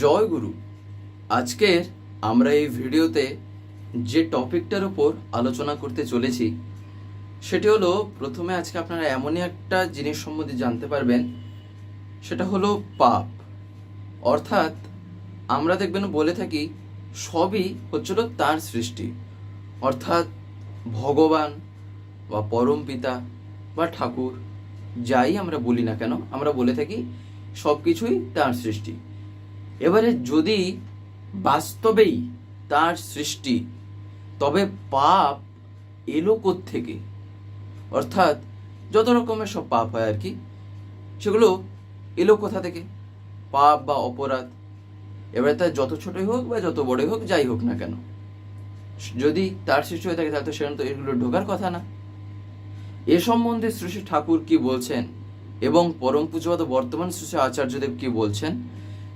জয় গুরু। আজকের আমরা এই ভিডিওতে যে টপিকটার উপর আলোচনা করতে চলেছি, সেটি হলো প্রথমে আজকে আপনারা এমনই একটা জিনিস সম্বন্ধে জানতে পারবেন, সেটা হলো পাপ। অর্থাৎ আমরা দেখবেন বলে থাকি, সবই হচ্ছিল তার সৃষ্টি। অর্থাৎ ভগবান বা পরম পিতা বা ঠাকুর, যাই আমরা বলি না কেন, আমরা বলে থাকি সব কিছুই তার সৃষ্টি। এবারে যদি বাস্তবেই তার সৃষ্টি, তবে পাপ এলো থেকে অর্থাৎ যত রকমের সব পাপ হয় আর কি, সেগুলো এলো কোথা থেকে? পাপ বা অপরাধ। এবারে তার যত ছোটই হোক বা যত বড়ই হোক, যাই হোক না কেন। যদি তার সৃষ্টি হয়ে থাকে, তাহলে তো সেখানে তো এগুলো ঢোকার কথা না। এ সম্বন্ধে শ্রী ঠাকুর কি বলছেন? এবং পরম পুজোবাদ বর্তমান শ্রী আচার্যদেব কি বলছেন?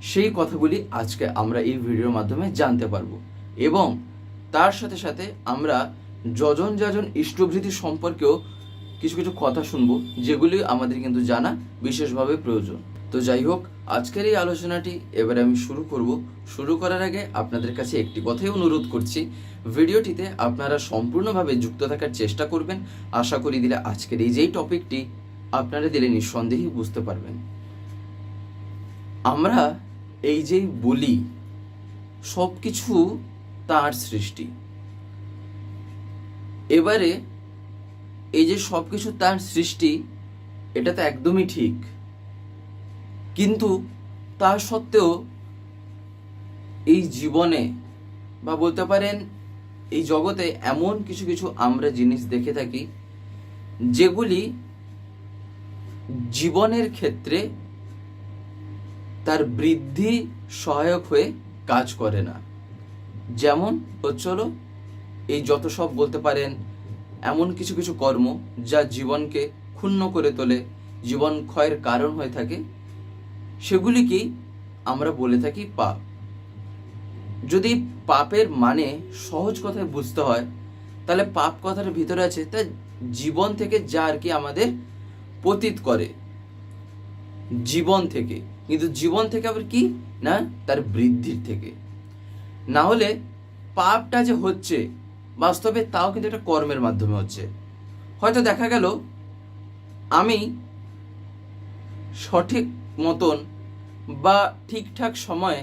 সেই কথাগুলি আজকে আমরা এই ভিডিওর মাধ্যমে জানতে পারব। এবং তার সাথে সাথে আমরা যজন যাজন ইষ্টভৃতি সম্পর্কেও কিছু কিছু কথা শুনব, যেগুলি আমাদের কিন্তু জানা বিশেষভাবে প্রয়োজন। তো যাই হোক, আজকের এই আলোচনাটি এবারে আমি শুরু করব। শুরু করার আগে আপনাদের কাছে একটি কথাই অনুরোধ করছি, ভিডিওটিতে আপনারা সম্পূর্ণভাবে যুক্ত থাকার চেষ্টা করবেন। আশা করি দিলে আজকের এই যেই টপিকটি আপনারা দিলে নিঃসন্দেহেই বুঝতে পারবেন। আমরা এই যেই বলি সব কিছু তার সৃষ্টি। এবারে এই যে সব কিছু তার সৃষ্টি, এটা তো একদমই ঠিক। কিন্তু তা সত্ত্বেও এই জীবনে বা বলতে পারেন এই জগতে এমন কিছু কিছু আমরা জিনিস দেখে থাকি, যেগুলি জীবনের ক্ষেত্রে তার বৃদ্ধি সহায়ক হয়ে কাজ করে না। যেমন হচ্ছিল এই যত সব বলতে পারেন, এমন কিছু কিছু কর্ম যা জীবনকে ক্ষুণ্ণ করে তোলে, জীবন ক্ষয়ের কারণ হয়ে থাকে, সেগুলিকেই আমরা বলে থাকি পাপ। যদি পাপের মানে সহজ কথায় বুঝতে হয়, তাহলে পাপ কথার ভিতরে আছে, তা জীবন থেকে যা আর কি আমাদের পতিত করে। জীবন থেকে। কিন্তু জীবন থেকে আবার কি? না, তার বৃদ্ধির থেকে। না হলে পাপটা যে হচ্ছে, বাস্তবে তাও কিন্তু একটা কর্মের মাধ্যমে হচ্ছে। হয়তো দেখা গেল, আমি সঠিক মতন বা ঠিকঠাক সময়ে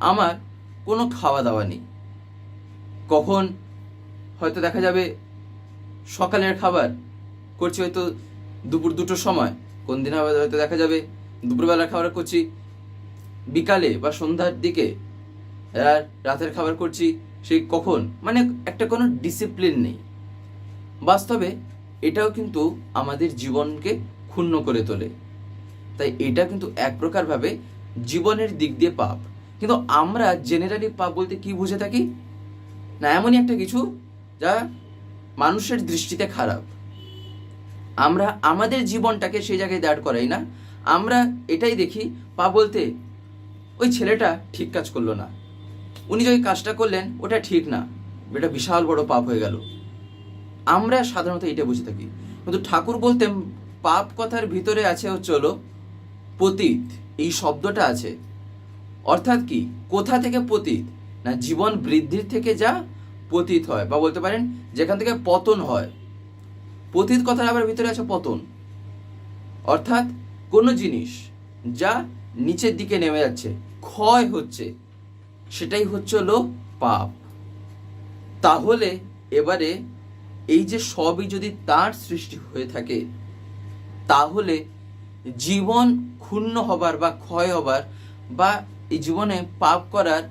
আমার কোনো খাওয়া দাওয়া নেই। কখন হয়তো দেখা যাবে সকালের খাবার, করছি হয়তো দুপুর দুটোর সময়, কোন দিন হয়তো দেখা যাবে দুপুরবেলার খাবার করছি, বিকালে বা সন্ধ্যার দিকে রাতের খাবার করছি, সেই কখন? মানে একটা কোনো ডিসিপ্লিন নেই। বাস্তবে এটাও কিন্তু আমাদের জীবনকে ক্ষুণ্ণ করে তোলে। তাই এটা কিন্তু এক প্রকারভাবে জীবনের দিক দিয়ে পাপ। কিন্তু আমরা জেনারেলি পাপ বলতে কি বুঝে থাকি? না, এমনই একটা কিছু যা মানুষের দৃষ্টিতে খারাপ। আমরা আমাদের জীবনটাকে সেই জায়গায় দাঁড় করাই না। আমরা এটাই দেখি, পা বলতে, ওই ছেলেটা ঠিক কাজ করল না। উনি যে কাজটা করলেন, ওটা ঠিক না। এটা বিশাল বড় পাপ হয়ে গেল। আমরা সাধারণত এটা বুঝে থাকি। কিন্তু ঠাকুর বলতেন পাপ কথার ভিতরে আছে হচ্ছে হলো পতীত। এই শব্দটা আছে। অর্থাৎ কি? কোথা থেকে পতীত? না, জীবন বৃদ্ধির থেকে যা পতীত হয়। বা বলতে পারেন, যেখান থেকে পতন হয়। পতীত কথার আবার ভিতরে আছে পতন। অর্থাৎ কোনো জিনিস যা নিচের দিকে নেমে যাচ্ছে, ক্ষয় হচ্ছে, সেটাই হচ্ছে হলো পাপ। তাহলে এবারে এই যে সবই যদি তার সৃষ্টি হয়ে থাকে, তাহলে জীবন ক্ষুণ্ণ হবার বা ক্ষয় হবার বা এই জীবনে পাপ করার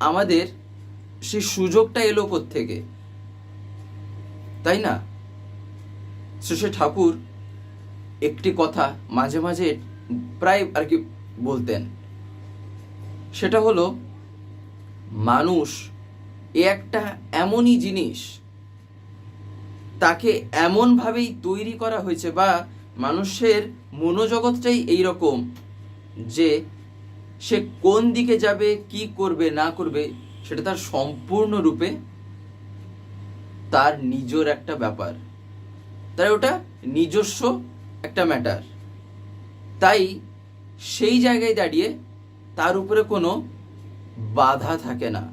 আমাদের সেই সুযোগটা এলো থেকে তাই না? শেষে ঠাকুর একটি কথা মাঝে মাঝে প্রায় আর কি বলতেন। সেটা হলো, মানুষ এ একটা এমনই জিনিস, তাকে এমনভাবেই তৈরি করা হয়েছে বা মানুষের মনোজগৎটাই এই রকম যে সে কোন দিকে যাবে, কি করবে, না করবে, সেটা তার সম্পূর্ণরূপে তার নিজের একটা ব্যাপার। তাই ওটা নিজস্ব একটা ম্যাটার তাই সেই জায়গায় দাঁড়িয়ে তার উপরে কোনো বাধা থাকে না।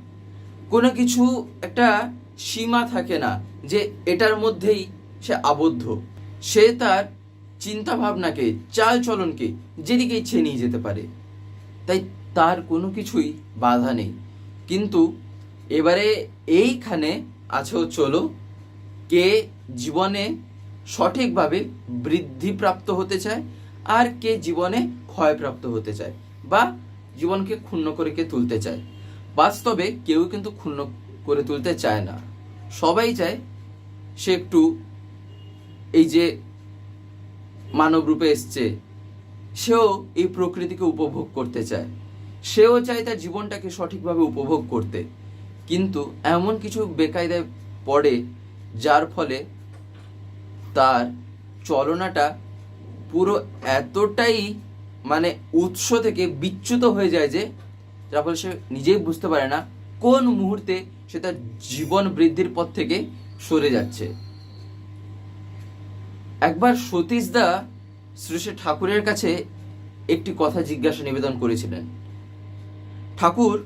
কোনো কিছু একটা সীমা থাকে না যে এটার মধ্যেই সে আবদ্ধ। সে তার চিন্তা ভাবনাকে চাল চলনকে যেদিকে ইচ্ছে নিয়ে যেতে পারে। তাই তার কোনো কিছুই বাধা নেই। কিন্তু এবারে এইখানে আছে চলো কে জীবনে সঠিকভাবে বৃদ্ধিপ্রাপ্ত হতে চায় আর কে জীবনে ক্ষয়প্রাপ্ত হতে চায় বা জীবনকে ক্ষুণ্ণ করে কে তুলতে চায়। বাস্তবে কেউ কিন্তু ক্ষুণ্ণ করে তুলতে চায় না। সবাই চায় সে একটু এই যে মানব রূপে এসছে, সেও এই প্রকৃতিকে উপভোগ করতে চায়। সেও চায় তার জীবনটাকে সঠিকভাবে উপভোগ করতে। কিন্তু এমন কিছু বেকায়দায় পড়ে যার ফলে তার চলনাটা পুরো এতটাই মানে উৎস থেকে বিচ্যুত হয়ে যায় যে, যার ফলে সে নিজেই বুঝতে পারে না কোন মুহূর্তে সে তার জীবন বৃদ্ধির পথ থেকে সরে যাচ্ছে। একবার সতীশদা শ্রী শ্রী ঠাকুরের কাছে একটি কথা জিজ্ঞাসা নিবেদন করেছিলেন। ঠাকুর,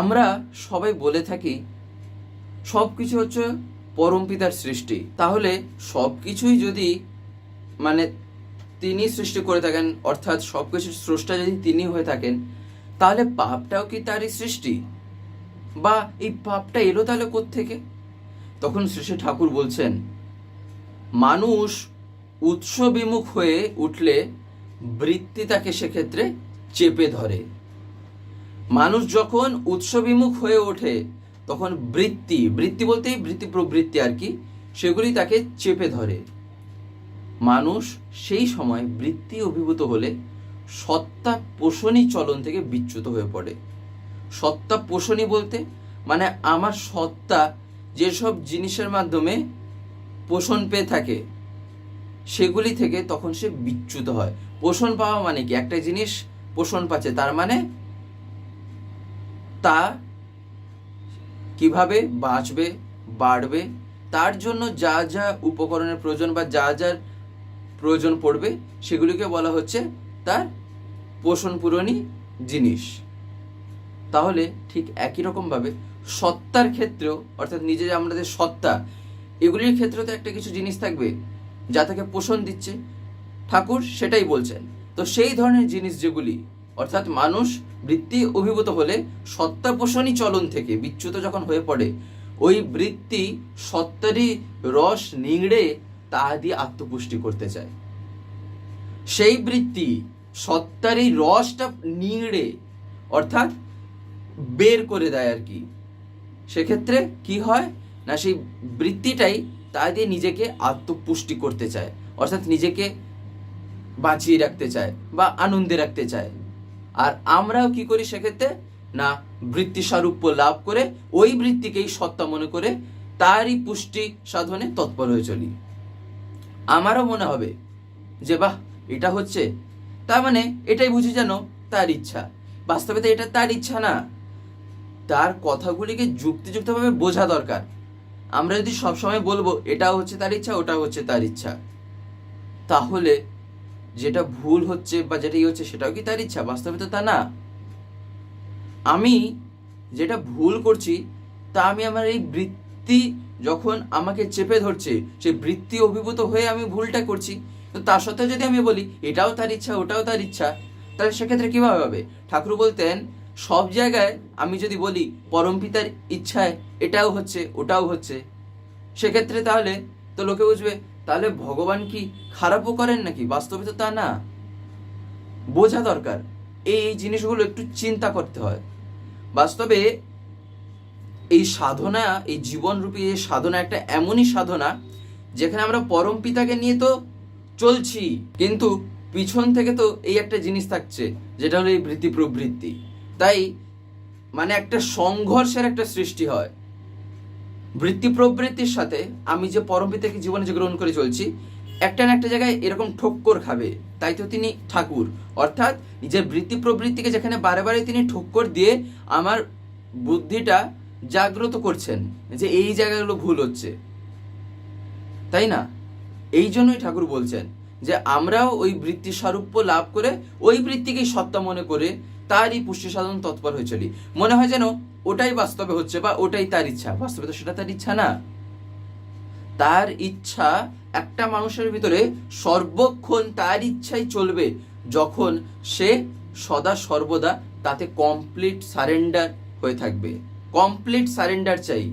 আমরা সবাই বলে থাকি সব কিছু হচ্ছে পরম পিতার সৃষ্টি। তাহলে সব কিছুই যদি মানে তিনি সৃষ্টি করে থাকেন, অর্থাৎ সব কিছুর স্রষ্টা যদি তিনি হয়ে থাকেন, তাহলে পাপটাও কি তারই সৃষ্টি? বা এই পাপটা এলো তাহলে থেকে তখন শ্রী শ্রী ঠাকুর বলছেন, মানুষ উৎস বিমুখ হয়ে উঠলে বৃত্তি তাকে সেক্ষেত্রে চেপে ধরে। মানুষ যখন উৎস বিমুখ হয়ে ওঠে তখন বৃত্তি বৃত্তি বলতেই বৃত্তি প্রবৃত্তি আর কি, সেগুলি তাকে চেপে ধরে। মানুষ সেই সময় বৃত্তি অভিভূত হলে সত্তা পোষণী চলন থেকে বিচ্যুত হয়ে পড়ে। সত্তা পোষণী বলতে মানে আমার সত্তা যেসব জিনিসের মাধ্যমে পোষণ পেয়ে থাকে, সেগুলি থেকে তখন সে বিচ্যুত হয়। পোষণ পাওয়া মানে কি? একটা জিনিস পোষণ পাচ্ছে, তার মানে তা কীভাবে বাঁচবে, বাড়বে, তার জন্য যা যা উপকরণের প্রয়োজন বা যা যার প্রয়োজন পড়বে, সেগুলিকে বলা হচ্ছে তার পোষণ পূরণী জিনিস। তাহলে ঠিক একই রকমভাবে সত্তার ক্ষেত্রেও, অর্থাৎ নিজে যে আমাদের সত্তা, এগুলির ক্ষেত্রেও তো একটা কিছু জিনিস থাকবে যা তাকে পোষণ দিচ্ছে। ঠাকুর সেটাই বলছেন। তো সেই ধরনের জিনিস যেগুলি অর্থাৎ মানুষ বৃত্তি অভিভূত হলে সত্তা পোষণী চলন থেকে, বিচ্যুত যখন হয়ে পড়ে, ওই বৃত্তি সত্তারই রস নিংড়ে তা দিয়ে আত্মপুষ্টি করতে চায়। সেই বৃত্তি সত্তারই রসটা নিংড়ে, অর্থাৎ বের করে দেয় আর কি। সেক্ষেত্রে কি হয়? না, সেই বৃত্তিটাই তা দিয়ে নিজেকে আত্মপুষ্টি করতে চায়, অর্থাৎ নিজেকে বাঁচিয়ে রাখতে চায় বা আনন্দে রাখতে চায়। আর আমরাও কি করি সেক্ষেত্রে? না বৃত্তি সারূপ্য লাভ করে ওই বৃত্তিকেই সত্তা মনে করে তারই পুষ্টি সাধনে তৎপর হয়ে চলি। আমারও মনে হবে যে, বাহ, এটা হচ্ছে। তার মানে এটাই বুঝি যেন তার ইচ্ছা। বাস্তবে তো এটা তার ইচ্ছা না। তার কথাগুলিকে যুক্তিযুক্তভাবে বোঝা দরকার। আমরা যদি সবসময় বলব, এটাও হচ্ছে তার ইচ্ছা ওটা হচ্ছে তার ইচ্ছা। তাহলে যেটা ভুল হচ্ছে বা যেটা ই হচ্ছে সেটাও কি তার ইচ্ছা? বাস্তবে তো তা না। আমি যেটা ভুল করছি, তা আমি আমার এই বৃত্তি যখন আমাকে চেপে ধরছে, সেই বৃত্তি অভিভূত হয়ে আমি ভুলটা করছি। তো তার সত্ত্বেও যদি আমি বলি, এটাও তার ইচ্ছা, ওটাও তার ইচ্ছা, তাহলে সেক্ষেত্রে কীভাবে হবে? ঠাকুর বলতেন, সব জায়গায় আমি যদি বলি, পরম পিতার ইচ্ছায় এটাও হচ্ছে, ওটাও হচ্ছে, সেক্ষেত্রে তাহলে তো লোকে বুঝবে তাহলে ভগবান কি খারাপও করেন নাকি? বাস্তবে তো তা না। বোঝা দরকার। এই এই জিনিসগুলো একটু চিন্তা করতে হয়। বাস্তবে এই সাধনা, এই জীবনরূপী এই সাধনা একটা এমনই সাধনা, যেখানে আমরা পরম পিতাকে নিয়ে তো চলছি, কিন্তু পিছন থেকে তো এই একটা জিনিস থাকছে, যেটা হলো এই বৃত্তি প্রবৃত্তি তাই মানে একটা সংঘর্ষের একটা সৃষ্টি হয়। বৃত্তি প্রবৃত্তির সাথে আমি যে পরমপিতাকে জীবনে যে গ্রহণ করে চলছি, একটা না একটা জায়গায় এরকম ঠক্কর খাবে। তাই তো তিনি ঠাকুর। অর্থাৎ নিজের বৃত্তি প্রবৃত্তিকে যেখানে বারে বারে তিনি ঠক্কর দিয়ে আমার বুদ্ধিটা জাগ্রত করছেন যে এই জায়গাগুলো ভুল হচ্ছে। তাই না? এই জন্যই ঠাকুর বলছেন যে আমরাও ওই বৃত্তি স্বরূপ লাভ করে ওই বৃত্তিকেই সত্তা মনে করে তারই পুষ্টি সাধন তৎপর হয়ে চলি। মনে হয় যেন ওটাই বাস্তবে হচ্ছে বা ওটাই তার ইচ্ছা। বাস্তবে তো সেটা তার ইচ্ছা না। তার ইচ্ছা একটা মানুষের ভিতরে সর্বক্ষণ তার ইচ্ছাই চলবে যখন সে সদা সর্বদা তাতে কমপ্লিট সারেন্ডার হয়ে থাকবে। কমপ্লিট সারেন্ডার চাই,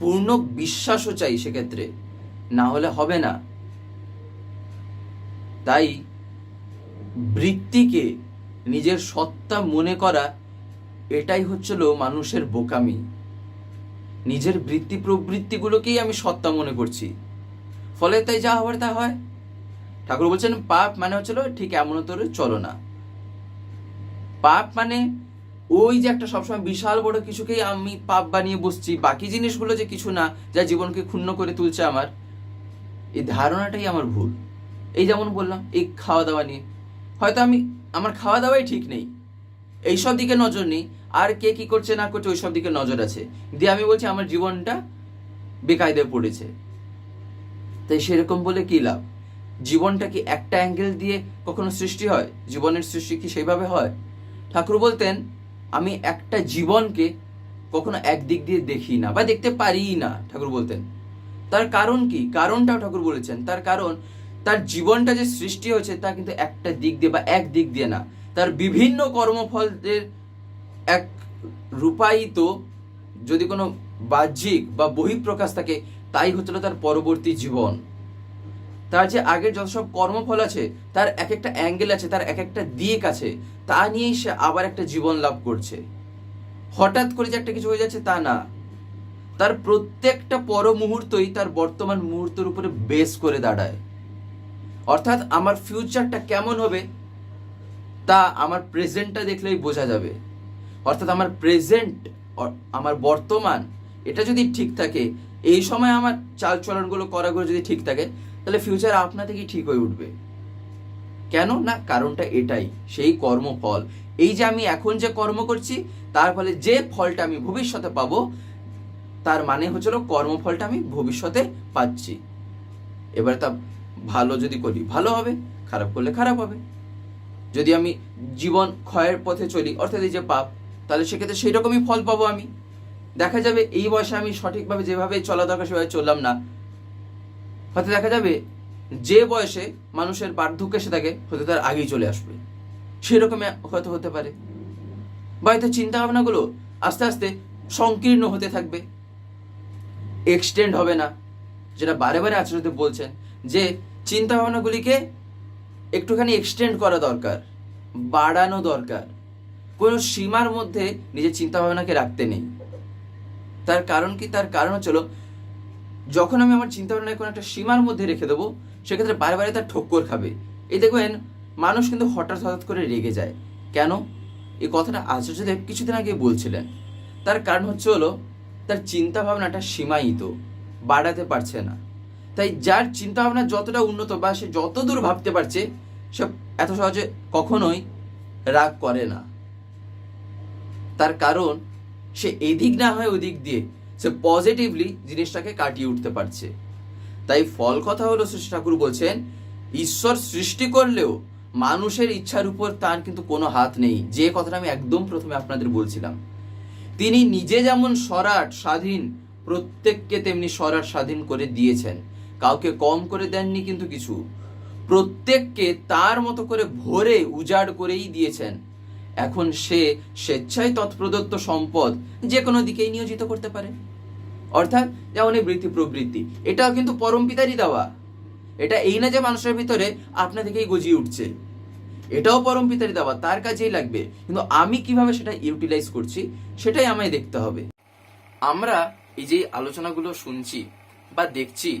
পূর্ণ বিশ্বাসও চাই সেক্ষেত্রে। না হলে হবে না। তাই বৃত্তিকে নিজের সত্তা মনে করা, এটাই হচ্ছিল মানুষের বোকামি। নিজের বৃত্তি প্রবৃত্তিগুলোকেই আমি সত্তা মনে করছি। ফলে তাই যা হবার তা হয়। ঠাকুর বলছেন, পাপ মানে হচ্ছিল ঠিক এমন তোর চলো না। পাপ মানে ওই যে একটা সবসময় বিশাল বড় কিছুকেই আমি পাপ বানিয়ে বসছি, বাকি জিনিসগুলো যে কিছু না, যা জীবনকে ক্ষুণ্ণ করে তুলছে আমার, এই ধারণাটাই আমার ভুল। এই যেমন বললাম, এই খাওয়া দাওয়া নিয়ে। হয়তো আমি আমার খাওয়া দাওয়াই ঠিক নেই। এইসব দিকে নজর নেই। আর কে কি করছে না করছে ওইসব দিকে নজর আছে। দিয়ে আমি বলছি, আমার জীবনটা বেকায়দায় পড়েছে। তাই সেরকম বলে কি লাভ? জীবনটা কি একটা অ্যাঙ্গেল দিয়ে কখনো সৃষ্টি হয়? জীবনের সৃষ্টি কি সেইভাবে হয়? ঠাকুর বলতেন, আমি একটা জীবনকে কখনো একদিক দিয়ে দেখি না বা দেখতে পারিই না, ঠাকুর বলতেন। তার কারণ কি? কারণটাও ঠাকুর বলেছেন। তার কারণ তার জীবনটা যে সৃষ্টি হয়েছে তা কিন্তু একটা দিক দিয়ে বা এক দিক দিয়ে না। তার বিভিন্ন কর্মফলের এক রূপায়িত যদি কোনো বাহ্যিক বা বহিঃপ্রকাশ থাকে, তাই হচ্ছিল তার পরবর্তী জীবন। তার যে আগের যত সব কর্মফল আছে, তার এক একটা অ্যাঙ্গেল আছে, তার এক একটা দিক আছে, তা নিয়েই সে আবার একটা জীবন লাভ করছে। হঠাৎ করে যে একটা কিছু হয়ে যাচ্ছে তা না। তার প্রত্যেকটা পর মুহূর্তই তার বর্তমান মুহূর্তের উপরে বেস করে দাঁড়ায়। অর্থাৎ আমার ফিউচারটা কেমন হবে, তা আমার প্রেজেন্টটা দেখলেই বোঝা যাবে। অর্থাৎ আমার প্রেজেন্ট আমার বর্তমান, এটা যদি ঠিক থাকে, এই সময় আমার চাল চলনগুলো করাগুলো যদি ঠিক থাকে, তাহলে ফিউচার আপনা থেকেই ঠিক হয়ে উঠবে। কেন? না, কারণটা এটাই, সেই কর্মফল। এই যে আমি এখন যে কর্ম করছি, তার ফলে যে ফলটা আমি ভবিষ্যতে পাবো, তার মানে হচ্ছিল কর্মফলটা আমি ভবিষ্যতে পাচ্ছি। এবার তা ভালো যদি করি, ভালো হবে, খারাপ করলে খারাপ হবে। যদি আমি জীবন ক্ষয়ের পথে চলি, অর্থাৎ এই যে পাপ, তাহলে সেক্ষেত্রে সেই রকমই ফল পাবো আমি। দেখা যাবে এই বয়সে আমি সঠিকভাবে যেভাবে চলা দরকার, সেভাবে চললাম না। হয়তো দেখা যাবে যে বয়সে মানুষের বার্ধক্য এসে থাকে, হয়তো তার আগেই চলে আসবে। সেরকমই হয়তো হতে পারে। বা হয়তো চিন্তা ভাবনাগুলো আস্তে আস্তে সংকীর্ণ হতে থাকবে। এক্সটেন্ড হবে না। যেটা বারে বারে আচরণতে বলছেন যে চিন্তা ভাবনাগুলিকে একটুখানি এক্সটেন্ড করা দরকার, বাড়ানো দরকার। কোনো সীমার মধ্যে নিজের চিন্তা ভাবনাকে রাখতে নেই। তার কারণ কি? তার কারণ হচ্ছিল যখন আমি আমার চিন্তা ভাবনাকে কোনো একটা সীমার মধ্যে রেখে দেবো, সেক্ষেত্রে বারে বারে তার ঠক্কর খাবে। এই দেখবেন, মানুষ কিন্তু হঠাৎ হঠাৎ করে রেগে যায়। কেন? এই কথাটা আচার্যদেব কিছুদিন আগে বলছিলেন। তার কারণ হচ্ছে হলো, তার চিন্তা ভাবনাটা সীমায়িত, বাড়াতে পারছে না। তাই যার চিন্তা ভাবনা যতটা উন্নত বা সে যত দূর ভাবতে পারছে সে এত সহজে কখনোই রাগ করে না। তার কারণ সে এদিক না হয় ওদিক দিয়ে সে পজিটিভলি জিনিসটাকে কাটিয়ে উঠতে পারছে। তাই ফল কথা হলো শ্রী ঠাকুর বলছেন ঈশ্বর সৃষ্টি করলেও মানুষের ইচ্ছার উপর তার কিন্তু কোনো হাত নেই। যে কথাটা আমি একদম প্রথমে আপনাদের বলছিলাম। তিনি নিজে যেমন সরাট স্বাধীন প্রত্যেককে তেমনি সরাট স্বাধীন করে দিয়েছেন। কাউকে কম করে দেননি কিন্তু কিছু। প্রত্যেককে তার মতো করে ভরে উজাড় করেই দিয়েছেন। এখন সে স্বেচ্ছায় তৎপ্রদত্ত সম্পদ যে কোনো দিকেই নিয়োজিত করতে পারে। অর্থাৎ যেমন এই বৃত্তি প্রবৃত্তি, এটাও কিন্তু পরম পিতারই দেওয়া। এটা এই না যে মানুষের ভিতরে আপনা থেকেই গজিয়ে উঠছে। এটাও পরম পিতারই দেওয়া, তার কাজেই লাগবে। কিন্তু আমি কীভাবে সেটা ইউটিলাইজ করছি, সেটাই আমায় দেখতে হবে। আমরা এই যে আলোচনাগুলো শুনছি বা দেখছি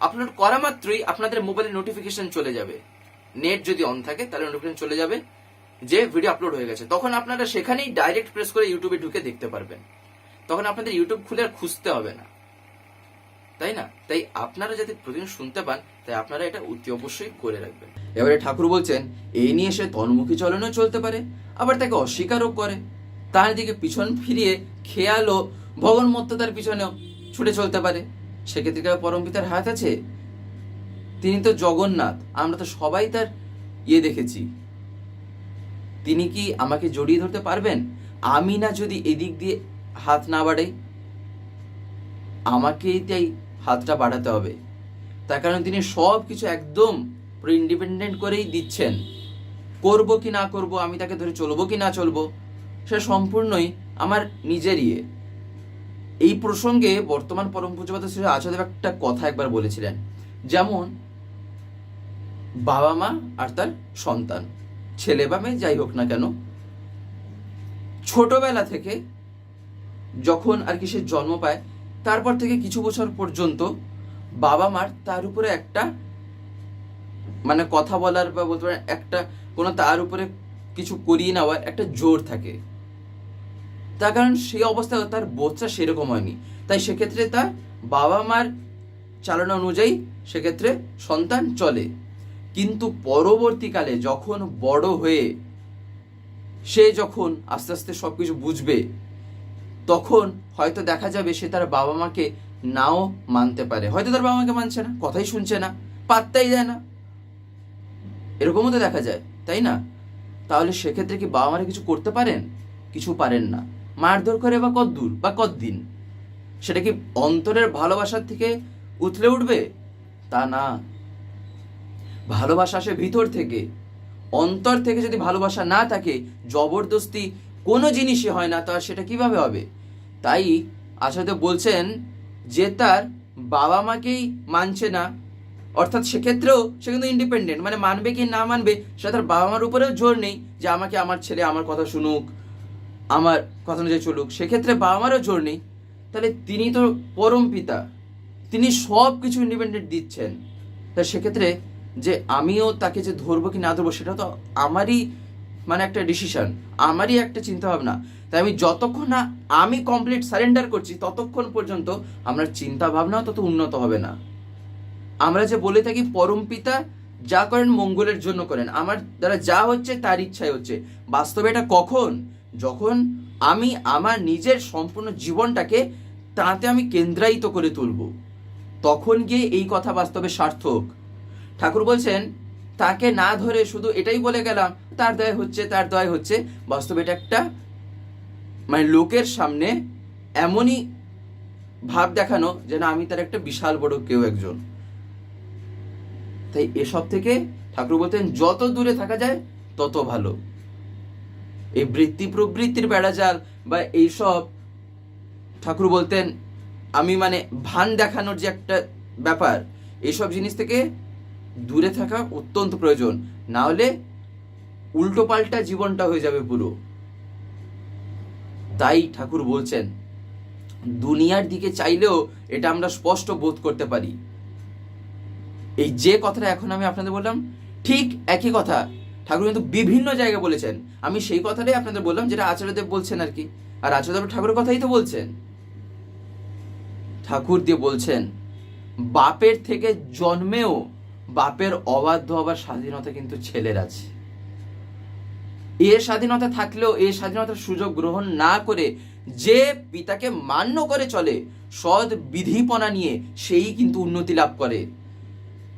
আপলোড করা মাত্রই আপনাদের মোবাইলে নোটিফিকেশন চলে যাবে। নেট যদি অন থাকে, তাহলে নোটিফিকেশন চলে যাবে, যে ভিডিও আপলোড হয়ে গেছে। তখন আপনারা সেখানেই ডাইরেক্ট প্রেস করে ইউটিউবে ঢুকে দেখতে পারবেন। তখন আপনাদের ইউটিউব খুলে আর খুঁজতে হবে না। তাই না? তাই আপনারা যাতে প্রতিদিন শুনতে পান, তাই আপনারা এটা অতি অবশ্যই করে রাখবেন। এবারে ঠাকুর বলছেন, এই নিয়ে সে তন্মুখী চলনও চলতে পারে, আবার তাকে অস্বীকারও করে। তার দিকে পিছন ফিরিয়ে খেয়াল ও ভগন্মত্ততার পিছনেও ছুটে চলতে পারে। সেক্ষেত্রে কি পরম পিতার হাত আছে? তিনি তো জগন্নাথ, আমরা তো সবাই তার ইয়ে দেখেছি। তিনি কি আমাকে জড়িয়ে ধরতে পারবেন? আমি না যদি এদিক দিয়ে হাত না বাড়াই? আমাকেই তাই হাতটা বাড়াতে হবে। তার কারণ তিনি সব কিছু একদম ইন্ডিপেন্ডেন্ট করেই দিচ্ছেন। করব কি না করব, আমি তাকে ধরে চলবো কি না চলবো, সে সম্পূর্ণই আমার নিজের ইয়ে। এই প্রসঙ্গে বর্তমান পরম পূজ্যপাত শ্রী আচার্যদেব একটা কথা একবার বলেছিলেন। যেমন, বাবা মা আর তার সন্তান, ছেলে বা মেয়ে যাই হোক না কেন, ছোটবেলা থেকে যখন আর কি সে জন্ম পায়, তারপর থেকে কিছু বছর পর্যন্ত বাবা মার তার উপরে একটা মানে কথা বলার বা বলতে পারেন একটা কোনো তার উপরে কিছু করিয়ে নেওয়ার একটা জোর থাকে। তার কারণ সেই অবস্থায় তার বোধটা সেরকম হয়নি। তাই সেক্ষেত্রে তার বাবা মার চালনা অনুযায়ী সেক্ষেত্রে সন্তান চলে। কিন্তু পরবর্তীকালে যখন বড় হয়ে সে যখন আস্তে আস্তে সব কিছু বুঝবে, তখন হয়তো দেখা যাবে সে তার বাবা মাকে নাও মানতে পারে। হয়তো তার বাবা মাকে মানছে না, কথাই শুনছে না, পাত্তাই দেয় না। এরকমও তো দেখা যায়, তাই না? তাহলে সেক্ষেত্রে কি বাবা মারা কিছু করতে পারেন? কিছু পারেন না। মারধর করে বা কদ্দূর বা কদ্দিন? সেটা কি অন্তরের ভালোবাসার থেকে উতলে উঠবে? তা না। ভালোবাসা আসে ভিতর থেকে। অন্তর থেকে যদি ভালোবাসা না থাকে, জবরদস্তি কোনো জিনিসই হয় না, তা সেটা কীভাবে হবে? তাই আসলে বলছেন যে তার বাবা মাকেই মানছে না। অর্থাৎ সেক্ষেত্রেও সে কিন্তু ইন্ডিপেন্ডেন্ট মানে মানবে কি না মানবে, সেটা তার বাবা মার উপরেও জোর নেই যে আমাকে আমার ছেলে আমার কথা শুনুক। আমার কথা অনুযায়ী চলুক, সেক্ষেত্রে বাবা মারও জোর নেই। তাহলে তিনি তো পরম পিতা, তিনি সব কিছু ইন্ডিপেন্ডেন্ট দিচ্ছেন। তা সেক্ষেত্রে যে আমিও তাকে যে ধরবো কি না ধরবো, সেটা তো আমারই মানে একটা ডিসিশন আমারই একটা চিন্তা ভাবনা তাই আমি যতক্ষণ না আমি কমপ্লিট সারেন্ডার করছি, ততক্ষণ পর্যন্ত আমার চিন্তা ভাবনাও তত উন্নত হবে না। আমরা যে বলে থাকি পরম পিতা যা করেন মঙ্গলের জন্য করেন, আমার দ্বারা যা হচ্ছে তার ইচ্ছাই হচ্ছে। বাস্তবে এটা কখন? যখন আমি আমার নিজের সম্পূর্ণ জীবনটাকে তাতে আমি কেন্দ্রায়িত করে তুলব, তখন গিয়ে এই কথা বাস্তবে সার্থক। ঠাকুর বলছেন, তাকে না ধরে শুধু এটাই বলে গেলাম, তার দয় হচ্ছে, তার দয় হচ্ছে। বাস্তবে এটা একটা মানে লোকের সামনে এমনই ভাব দেখানো যেন আমি তার একটা বিশাল বড় কেউ একজন। তাই এসব থেকে ঠাকুর বলতেন, যত দূরে থাকা যায়, তত ভালো। এই বৃত্তি প্রবৃত্তির বেড়াজাল বা এইসব ঠাকুর বলতেন, আমি মানে ভান দেখানোর যে একটা ব্যাপার, এইসব জিনিস থেকে দূরে থাকা অত্যন্ত প্রয়োজন। না হলে উল্টো পাল্টা জীবনটা হয়ে যাবে পুরো। তাই ঠাকুর বলছেন, দুনিয়ার দিকে চাইলেও এটা আমরা স্পষ্ট বোধ করতে পারি। এই যে কথাটা এখন আমি আপনাদের বললাম, ঠিক একই কথা। ঠাকুর কিন্তু বিভিন্ন জায়গায় বলেছেন। আমি সেই কথাটাই আপনাদের বললাম, যেটা আচার্যদেব বলছেন আর কি। আর আচার্যদেব ঠাকুরের কথাই তো বলছেন। ঠাকুর দিয়ে বলছেন, বাপের থেকে জন্মেও বাপের অবাধ্য হবার স্বাধীনতা কিন্তু ছেলের আছে। এর স্বাধীনতা থাকলেও এই স্বাধীনতার সুযোগ গ্রহণ না করে যে পিতাকে মান্য করে চলে, সৎ বিধিপনা নিয়ে সেই কিন্তু উন্নতি লাভ করে।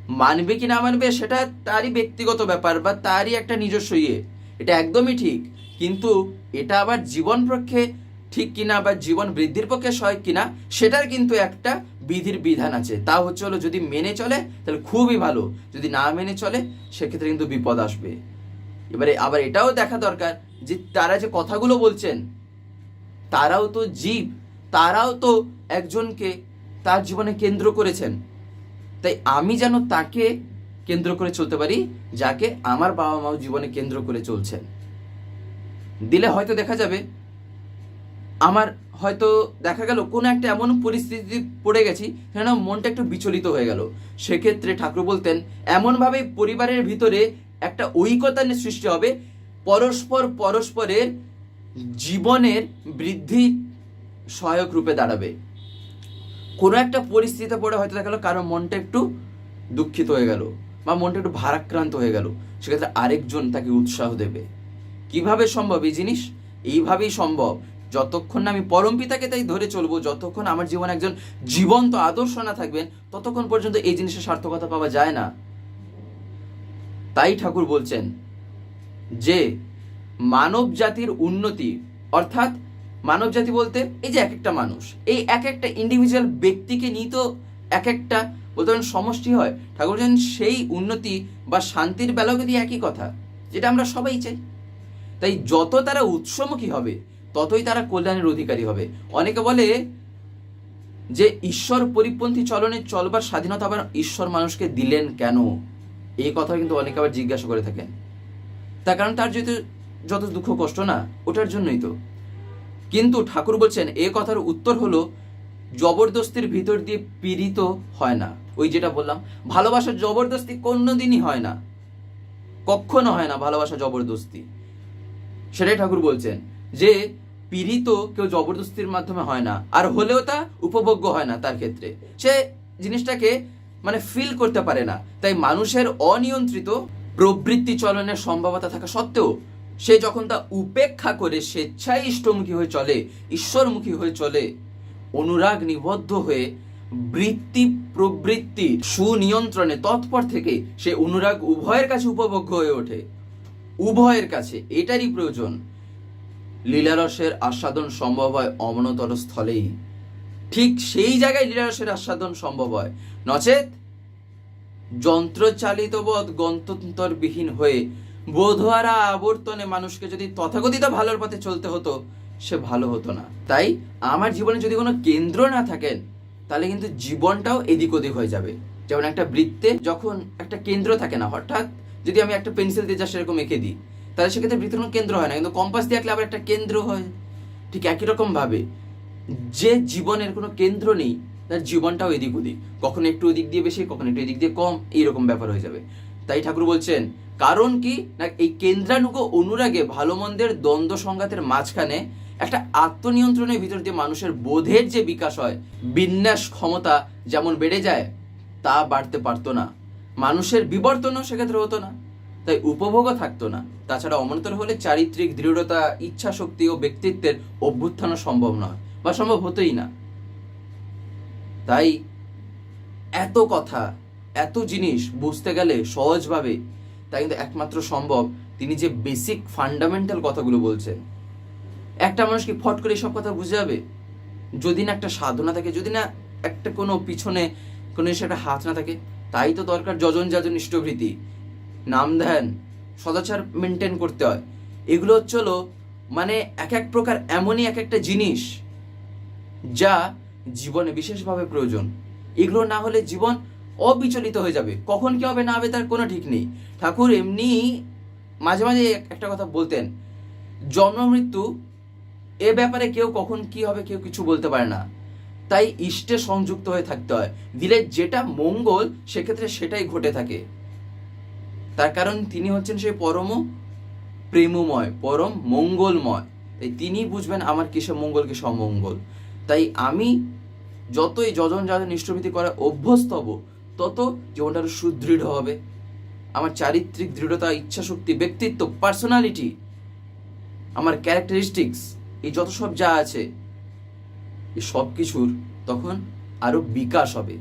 মানবে কি না মানবে সেটা তারই ব্যক্তিগত ব্যাপার বা তারই একটা নিজস্ব ইয়ে। এটা একদমই ঠিক। কিন্তু এটা আবার জীবন পক্ষে ঠিক কিনা বা জীবন বৃদ্ধির পক্ষে সহায়ক কিনা, সেটার কিন্তু একটা বিধির বিধান আছে। তা হচ্ছে হলো যদি মেনে চলে, তাহলে খুবই ভালো। যদি না মেনে চলে, সেক্ষেত্রে কিন্তু বিপদ আসবে। এবারে আবার এটাও দেখা দরকার যে তারা যে কথাগুলো বলছেন, তারাও তো জীব, তারাও তো একজনকে তার জীবনে কেন্দ্র করেছেন। তাই আমি যেন তাকে কেন্দ্র করে চলতে পারি, যাকে আমার বাবা মাও জীবনে কেন্দ্র করে চলছেন। দিলে হয়তো দেখা যাবে, আমার হয়তো দেখা গেল, কোনো একটা এমন পরিস্থিতি পড়ে গেছি যেন মনটা একটু বিচলিত হয়ে গেল। সেক্ষেত্রে ঠাকুর বলতেন, এমনভাবে পরিবারের ভিতরে একটা ঐকতা সৃষ্টি হবে, পরস্পর পরস্পরের জীবনের বৃদ্ধি সহায়ক রূপে দাঁড়াবে। কোনো একটা পরিস্থিতিতে পড়ে হয়তো দেখা কারও মনটা একটু দুঃখিত হয়ে গেল বা মনটা একটু ভারাক্রান্ত হয়ে গেল, সেক্ষেত্রে আরেকজন তাকে উৎসাহ দেবে। কীভাবে সম্ভব এই জিনিস? এইভাবেই সম্ভব। যতক্ষণ না আমি পরম পিতাকে তাই ধরে চলবো, যতক্ষণ আমার জীবনে একজন জীবন্ত আদর্শ না থাকবেন, ততক্ষণ পর্যন্ত এই জিনিসের সার্থকতা পাওয়া যায় না। তাই ঠাকুর বলছেন যে মানব জাতির উন্নতি, অর্থাৎ মানব জাতি বলতে এই যে এক একটা মানুষ, এই এক একটা ইন্ডিভিজুয়াল ব্যক্তিকে নিয়ে তো এক একটা বলতে পারেন সমষ্টি হয়। ঠাকুর সেই উন্নতি বা শান্তির বেলাও কিন্তু একই কথা, যেটা আমরা সবাই চাই। তাই যত তারা উৎসমুখী হবে, ততই তারা কল্যাণের অধিকারী হবে। অনেকে বলে যে ঈশ্বর পরিপন্থী চলনে চলবার স্বাধীনতা আবার ঈশ্বর মানুষকে দিলেন কেন? এই কথা কিন্তু অনেকে আবার জিজ্ঞাসা করে থাকেন। তার কারণ তার যেহেতু যত দুঃখ কষ্ট না, ওটার জন্যই তো। কিন্তু ঠাকুর বলছেন, এ কথার উত্তর হলো, জবরদস্তির ভিতর দিয়ে পীড়িত হয় না। ওই যেটা বললাম, ভালোবাসা জবরদস্তি কোনোদিনই হয় না। কখনো হয় না ভালোবাসা জবরদস্তি। সেটাই ঠাকুর বলছেন, যে পীড়িত কেউ জবরদস্তির মাধ্যমে হয় না, আর হলেও তা উপভোগ্য হয় না তার ক্ষেত্রে। সে জিনিসটাকে মানে ফিল করতে পারে না। তাই মানুষের অনিয়ন্ত্রিত প্রবৃত্তি চলনের সম্ভাবনা থাকা সত্ত্বেও সে যখন তা উপেক্ষা করে স্বেচ্ছায় ইষ্টমুখী হয়ে চলে, ঈশ্বরমুখী হয়ে চলে, অনুরাগ নিবদ্ধ হয়ে বৃত্তি প্রবৃত্তি সুনিয়ন্ত্রণে তৎপর থেকে সে অনুরাগ উভয়ের কাছে উপভোগ্য হয়ে ওঠে। উভয়ের কাছে এটারই প্রয়োজন। লীলারসের আস্বাদন সম্ভব হয় অমনতর স্থলেই। ঠিক সেই জায়গায় লীলারসের আস্বাদন সম্ভব হয়। নচেত যন্ত্রচালিত বোধ গন্তন্তরবিহীন হয়ে বোধহারা আবর্তনে মানুষকে যদি তথাকথিত ভালোর পথে চলতে হতো, সে ভালো হতো না। তাই আমার জীবনে যদি কোনো কেন্দ্র না থাকেন, তাহলে কিন্তু জীবনটাও এদিক ওদিক হয়ে যাবে। যেমন একটা বৃত্তে যখন একটা কেন্দ্র থাকে না, হঠাৎ যদি আমি একটা পেন্সিল দিয়ে যা সেরকম এঁকে দিই, তাহলে সেক্ষেত্রে বৃত্তের কোনো কেন্দ্র হয় না। কিন্তু কম্পাস দিয়ে আঁকলে আবার একটা কেন্দ্র হয়। ঠিক একই রকম ভাবে যে জীবনের কোনো কেন্দ্র নেই, তার জীবনটাও এদিক ওদিক। কখনো একটু ওদিক দিয়ে বেশি, কখনো একটু এদিক দিয়ে কম, এইরকম ব্যাপার হয়ে যাবে। তাই ঠাকুর বলছেন, কারণ কি? না, এই কেন্দ্রানুগ অনুরাগে ভালো মন্দের দ্বন্দ্ব সংঘাতের মাঝখানে একটা আত্মনিয়ন্ত্রণের ভিতর দিয়ে মানুষের বোধের যে বিকাশ হয়, বিন্যাস ক্ষমতা যেমন বেড়ে যায়, তা বাড়তে পারতো না। মানুষের বিবর্তনও সেক্ষেত্রে হতো না, তাই উপভোগও থাকতো না। তাছাড়া অমন্তর হলে চারিত্রিক দৃঢ়তা ইচ্ছা শক্তি ও ব্যক্তিত্বের অভ্যুত্থানও সম্ভব নয়, বা সম্ভব হতোই না। তাই এত কথা এত জিনিস বুঝতে গেলে সহজভাবে তা কিন্তু একমাত্র সম্ভব তিনি যে বেসিক ফান্ডামেন্টাল কথাগুলো বলছেন। একটা মানুষ কি ফট করে সব কথা বুঝে যাবে? যদি না একটা সাধনা থাকে, যদি না একটা কোনো পিছনে কোনো একটা হাত না থাকে, তাই তো দরকার যজন যাজন ইষ্টভৃতি, নাম ধ্যান, সদাচার মেনটেন করতে হয়। এগুলো হচ্ছে হলো মানে এক এক প্রকার এমনই এক একটা জিনিস যা জীবনে বিশেষভাবে প্রয়োজন। এগুলো না হলে জীবন অবিচলিত হয়ে যাবে। কখন কি হবে না হবে তার কোনো ঠিক নেই। ঠাকুর এমনি মাঝে মাঝে একটা কথা বলতেন, জন্ম মৃত্যু, এ ব্যাপারে কেউ কখন কি হবে কেউ কিছু বলতে পারে না। তাই ইষ্টে সংযুক্ত হয়ে থাকতে হয়। দিলে যেটা মঙ্গল, সেক্ষেত্রে সেটাই ঘটে থাকে। তার কারণ তিনি হচ্ছেন সেই পরম প্রেমময়, পরম মঙ্গলময়। তাই তিনি বুঝবেন আমার কিসে মঙ্গল, কিসে অমঙ্গল। তাই আমি যতই যজন যাজন ইষ্টভীতি করা অভ্যস্ত হব তত জীবনটা আরও সুদৃঢ় হবে। আমার চারিত্রিক দৃঢ়তা, ইচ্ছাশক্তি, ব্যক্তিত্ব পার্সোনালিটি আমার ক্যারেক্টারিস্টিক্স এই যত সব যা আছে, এই সব কিছুর তখন আরও বিকাশ হবে।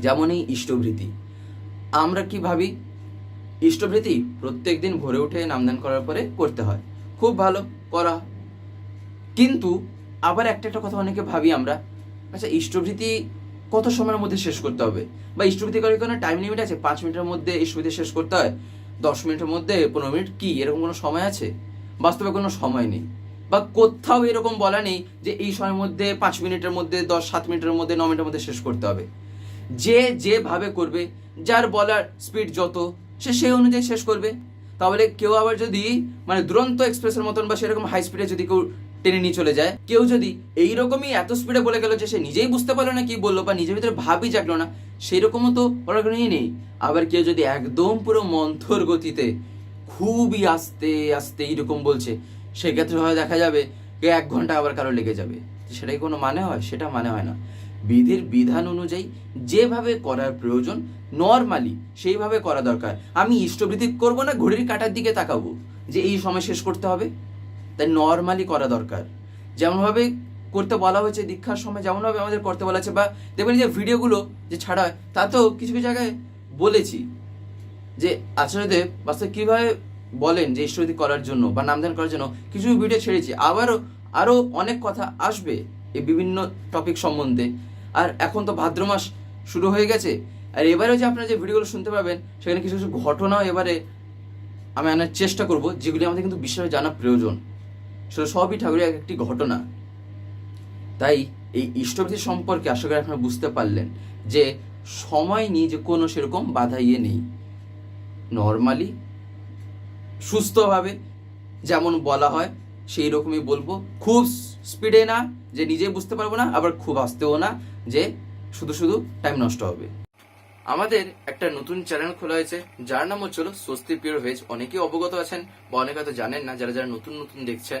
যেমন এই ইষ্টভৃতি। আমরা কি ভাবি? ইষ্টভৃতি প্রত্যেক দিন ভোরে উঠে নামদান করার পরে করতে হয়। খুব ভালো, করা। কিন্তু আবার একটা একটা কথা অনেকে ভাবি আমরা আচ্ছা ইষ্টভৃতি কত সময়ের মধ্যে শেষ করতে হবে? বা ইষ্টভৃতি করার কোনো টাইম লিমিট আছে? পাঁচ মিনিটের মধ্যে ইষ্টভৃতি শেষ করতে হয়? দশ মিনিটের মধ্যে, পনেরো মিনিট কি? এরকম কোনো সময় আছে? বাস্তবে কোনো সময় নেই। বা কোথাও এরকম বলা নেই যে এই সময়ের মধ্যে পাঁচ মিনিটের মধ্যে, দশ, সাত মিনিটের মধ্যে, ন মিনিটের মধ্যে শেষ করতে হবে। যে যেভাবে করবে, যার বলার স্পিড যত, সে সেই অনুযায়ী শেষ করবে। তাহলে কেউ আবার যদি মানে দুরন্ত এক্সপ্রেসের মতন বা সেরকম হাই স্পিডে যদি কেউ টেনে নিয়ে চলে যায়। কেউ যদি এইরকমই এত স্পিডে বলে গেল যে সে নিজেই বুঝতে পারল না কি বলল বা নিজের ভিতরে ভাবই জাগলো না সেই রকমও তো বলার নেই। আবার কেউ যদি একদম পুরো মন্থর গতিতে খুবই আস্তে আস্তে এইরকম বলছে, সেক্ষেত্রে হয় দেখা যাবে এক ঘণ্টা আবার কারও লেগে যাবে। সেটাই কোনো মানে হয়, সেটা মানে হয় না। বিধির বিধান অনুযায়ী যেভাবে করার প্রয়োজন নর্মালি সেইভাবে করা দরকার। আমি ইষ্টবৃদ্ধি করব না, ঘড়ির কাটার দিকে তাকাবো, যে এই সময় শেষ করতে হবে। তাই নর্মালি করা দরকার। যেমনভাবে করতে বলা হয়েছে দীক্ষার সময়, যেমনভাবে আমাদের করতে বলা আছে, বা দেখবেন যে ভিডিওগুলো যে ছাড়া হয় তাতেও কিছু কিছু জায়গায় বলেছি যে আচার্যদেব বাস্তবে কীভাবে বলেন যে ঈশ্বরদি করার জন্য বা নামদান করার জন্য কিছু ভিডিও ছেড়েছি। আবারও, আরও অনেক কথা আসবে এই বিভিন্ন টপিক সম্বন্ধে। আর এখন তো ভাদ্র মাস শুরু হয়ে গেছে। আর এবারেও যে আপনারা যে ভিডিওগুলো শুনতে পাবেন, সেখানে কিছু কিছু ঘটনাও এবারে আমি আনার চেষ্টা করব, যেগুলি আমাদের কিন্তু বিষয়ে জানা প্রয়োজন। সেটা সবই ঠাকুরের এক একটি ঘটনা। তাই এই ইষ্টবিধি সম্পর্কে আশা করি আপনারা বুঝতে পারলেন যে সময় নিয়ে যে কোনো সেরকম বাধা ইয়ে নেই। নর্মালি সুস্থভাবে যেমন বলা হয়, সেই রকমই বলব। খুব স্পিডে না, যে নিজে বুঝতে পারব না, আবার খুব আসতেও না, যে শুধু শুধু টাইম নষ্ট হবে। আমাদের একটা নতুন চ্যানেল খোলা হয়েছে, যার নাম হচ্ছিল স্বস্তি পিওর ভেজ অনেকেই অবগত আছেন, বা অনেকে হয়তো জানেন না, যারা যারা নতুন নতুন দেখছেন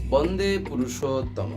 বন্দে পুরুষোত্তম